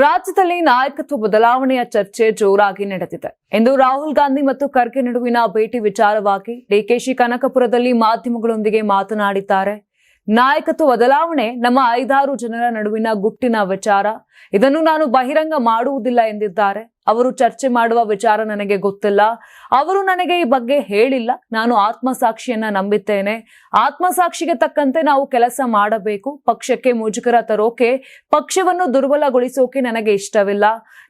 ರಾಜ್ಯದಲ್ಲಿ ನಾಯಕತ್ವ ಬದಲಾವಣೆಯ ಚರ್ಚೆ ಜೋರಾಗಿ ನಡೆದಿದೆ. ಇಂದು ರಾಹುಲ್ ಗಾಂಧಿ ಮತ್ತು ಖರ್ಗೆ ನಡುವಿನ ಭೇಟಿ ವಿಚಾರವಾಗಿ ಡಿಕೆಶಿ ಕನಕಪುರದಲ್ಲಿ ಮಾಧ್ಯಮಗಳೊಂದಿಗೆ ಮಾತನಾಡಿದ್ದಾರೆ. ನಾಯಕತ್ವ ಬದಲಾವಣೆ ನಮ್ಮ ಐದಾರು ಜನರ ನಡುವಿನ ಗುಟ್ಟಿನ ವಿಚಾರ. ಇದನ್ನು ನಾನು ಬಹಿರಂಗ ಮಾಡುವುದಿಲ್ಲ ಎಂದಿದ್ದಾರೆ. ಅವರು ಚರ್ಚೆ ಮಾಡುವ ವಿಚಾರ ನನಗೆ ಗೊತ್ತಿಲ್ಲ. ಅವರು ನನಗೆ ಈ ಬಗ್ಗೆ ಹೇಳಿಲ್ಲ. ನಾನು ಆತ್ಮಸಾಕ್ಷಿಯನ್ನ ನಂಬಿದ್ದೇನೆ. ಆತ್ಮಸಾಕ್ಷಿಗೆ ತಕ್ಕಂತೆ ನಾವು ಕೆಲಸ ಮಾಡಬೇಕು. ಪಕ್ಷಕ್ಕೆ ಮುಜುಗರ ತರೋಕೆ, ಪಕ್ಷವನ್ನು ದುರ್ಬಲಗೊಳಿಸೋಕೆ ನನಗೆ ಇಷ್ಟವಿಲ್ಲ.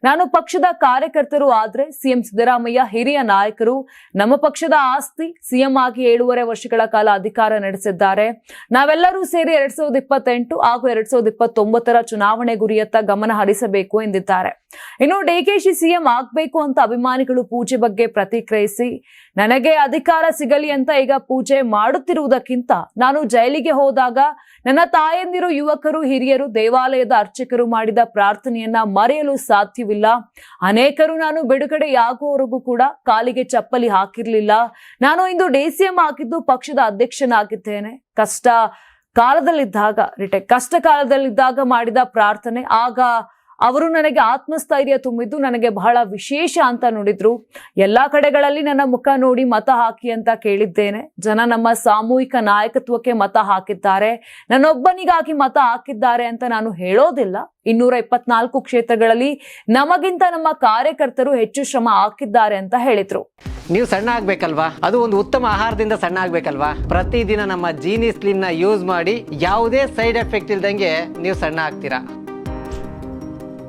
ನಾನು ಪಕ್ಷದ ಕಾರ್ಯಕರ್ತರು ಆದ್ರೆ ಸಿಎಂ ಸಿದ್ದರಾಮಯ್ಯ ಹಿರಿಯ ನಾಯಕರು. ನಮ್ಮ ಪಕ್ಷದ ಆಸ್ತಿ ಸಿಎಂ ಆಗಿ ಏಳೂವರೆ ವರ್ಷಗಳ ಕಾಲ ಅಧಿಕಾರ ನಡೆಸಿದ್ದಾರೆ. ನಾವೆಲ್ಲರೂ ಸೇರಿ ಎರಡ್ ಸಾವಿರದ ಇಪ್ಪತ್ತೆಂಟು ಹಾಗೂ ಎರಡ್ ಸಾವಿರದ ಇಪ್ಪತ್ತೊಂಬತ್ತರ ಚುನಾವಣೆ ಗುರಿಯತ್ತ ಗಮನ ಹರಿಸಬೇಕು ಎಂದಿದ್ದಾರೆ. ಇನ್ನು ಡಿಕೆಶಿ ಸಿಎಂ ಆಗ್ಬೇಕು ಅಂತ ಅಭಿಮಾನಿಗಳು ಪೂಜೆ ಬಗ್ಗೆ ಪ್ರತಿಕ್ರಿಯಿಸಿ, ನನಗೆ ಅಧಿಕಾರ ಸಿಗಲಿ ಅಂತ ಈಗ ಪೂಜೆ ಮಾಡುತ್ತಿರುವುದಕ್ಕಿಂತ ನಾನು ಜೈಲಿಗೆ ಹೋದಾಗ ನನ್ನ ತಾಯಂದಿರು, ಯುವಕರು, ಹಿರಿಯರು, ದೇವಾಲಯದ ಅರ್ಚಕರು ಮಾಡಿದ ಪ್ರಾರ್ಥನೆಯನ್ನ ಮರೆಯಲು ಸಾಧ್ಯವಿಲ್ಲ. ಅನೇಕರು ನಾನು ಬಿಡುಗಡೆಯಾಗುವವರೆಗೂ ಕೂಡ ಕಾಲಿಗೆ ಚಪ್ಪಲಿ ಹಾಕಿರ್ಲಿಲ್ಲ. ನಾನು ಇಂದು ಡಿಸಿಎಂ ಆಗಿದ್ದು ಪಕ್ಷದ ಅಧ್ಯಕ್ಷನಾಗಿದ್ದೇನೆ. ಕಷ್ಟ ಕಾಲದಲ್ಲಿದ್ದಾಗ, ರಿಟೆ, ಕಷ್ಟ ಕಾಲದಲ್ಲಿದ್ದಾಗ ಮಾಡಿದ ಪ್ರಾರ್ಥನೆ, ಆಗ ಅವರು ನನಗೆ ಆತ್ಮಸ್ಥೈರ್ಯ ತುಂಬಿದ್ದು ನನಗೆ ಬಹಳ ವಿಶೇಷ ಅಂತ ನೋಡಿದ್ರು. ಎಲ್ಲಾ ಕಡೆಗಳಲ್ಲಿ ನನ್ನ ಮುಖ ನೋಡಿ ಮತ ಹಾಕಿ ಅಂತ ಕೇಳಿದ್ದೇನೆ. ಜನ ನಮ್ಮ ಸಾಮೂಹಿಕ ನಾಯಕತ್ವಕ್ಕೆ ಮತ ಹಾಕಿದ್ದಾರೆ. ನನ್ನೊಬ್ಬನಿಗಾಗಿ ಮತ ಹಾಕಿದ್ದಾರೆ ಅಂತ ನಾನು ಹೇಳೋದಿಲ್ಲ. ಇನ್ನೂರ ಇಪ್ಪತ್ನಾಲ್ಕು ಕ್ಷೇತ್ರಗಳಲ್ಲಿ ನಮಗಿಂತ ನಮ್ಮ ಕಾರ್ಯಕರ್ತರು ಹೆಚ್ಚು ಶ್ರಮ ಹಾಕಿದ್ದಾರೆ ಅಂತ ಹೇಳಿದ್ರು. ನೀವು ಸಣ್ಣ ಆಗ್ಬೇಕಲ್ವಾ? ಅದು ಒಂದು ಉತ್ತಮ ಆಹಾರದಿಂದ ಸಣ್ಣ ಆಗ್ಬೇಕಲ್ವಾ? ಪ್ರತಿದಿನ ನಮ್ಮ ಜೀನಿ ಸ್ಲಿಮ್ನ ಯೂಸ್ ಮಾಡಿ ಯಾವುದೇ ಸೈಡ್ ಎಫೆಕ್ಟ್ ಇಲ್ದಂಗೆ ನೀವು ಸಣ್ಣ ಆಗ್ತೀರಾ?